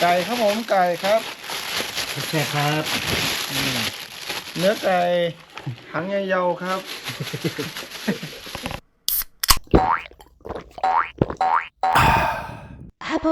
ไก่ครับผมไก่ครับใช่ครับเนื้อไก่หางยาวๆครับ아본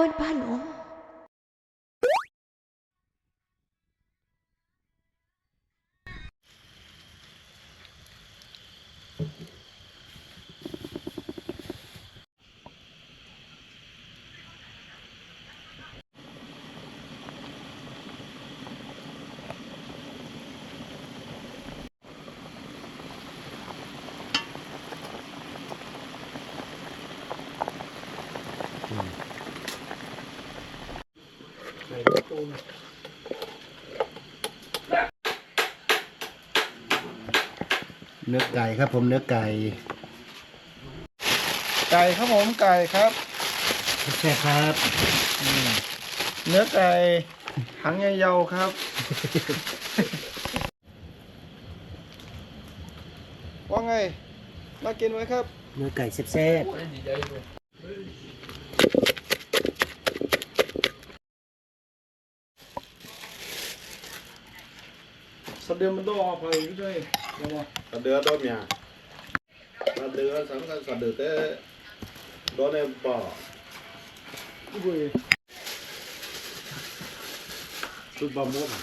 바노เนื้อไก่ครับผมเนื้อไก่ ไก่ครับผมไก่ครับใช่ครับเนื้อไก่หางยาวๆครับ ว่าไง มากินไหมครับ เนื้อไก่แซ่บส ta đưa mình đo họp hồi cái chơi được không? Ta đưa đo nhà. Ta đưa sẵn sàng sẵn được thế. Đó này bỏ ui tôi bỏ mua này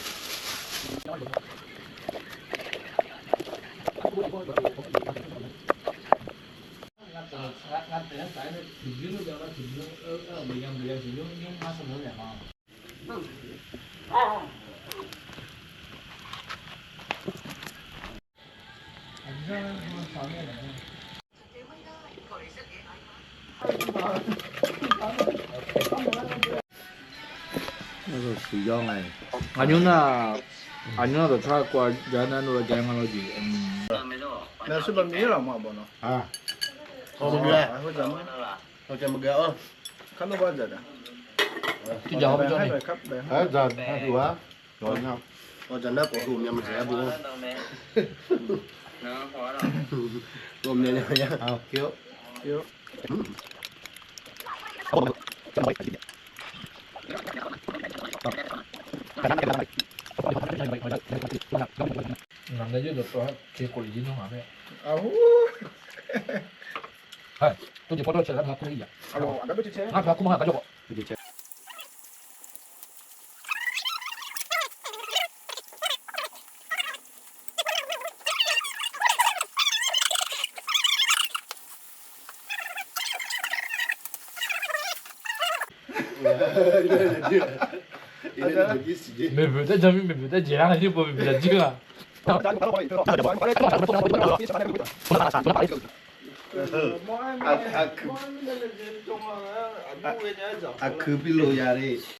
Oh. 那个睡觉哎，阿牛呢？阿牛都出过，人家都来干嘛了？去，嗯。那是不是了嘛？不呢？啊。好么个？好么个？好么个？哦，看到关着的。去叫好么个？哎，咋？对啊，对啊。我真的不会，你们这不。 รวมเลยเลยเนี่ยเอาเคี้ยวเคี้ยวเอาไปเอาไปเอาไปหนังได้ยืดหลุดตัวครับเคกุลีน้องหมาแม่เอาใช่ตัวจะพอดเชิญแล้วครับคุณอีกอะเอาอันนั้นไม่ใช่เชิญนะครับคุณมาหากระจก Mais peut-être jamais, mais peut-être j'ai rien dit pour me dire.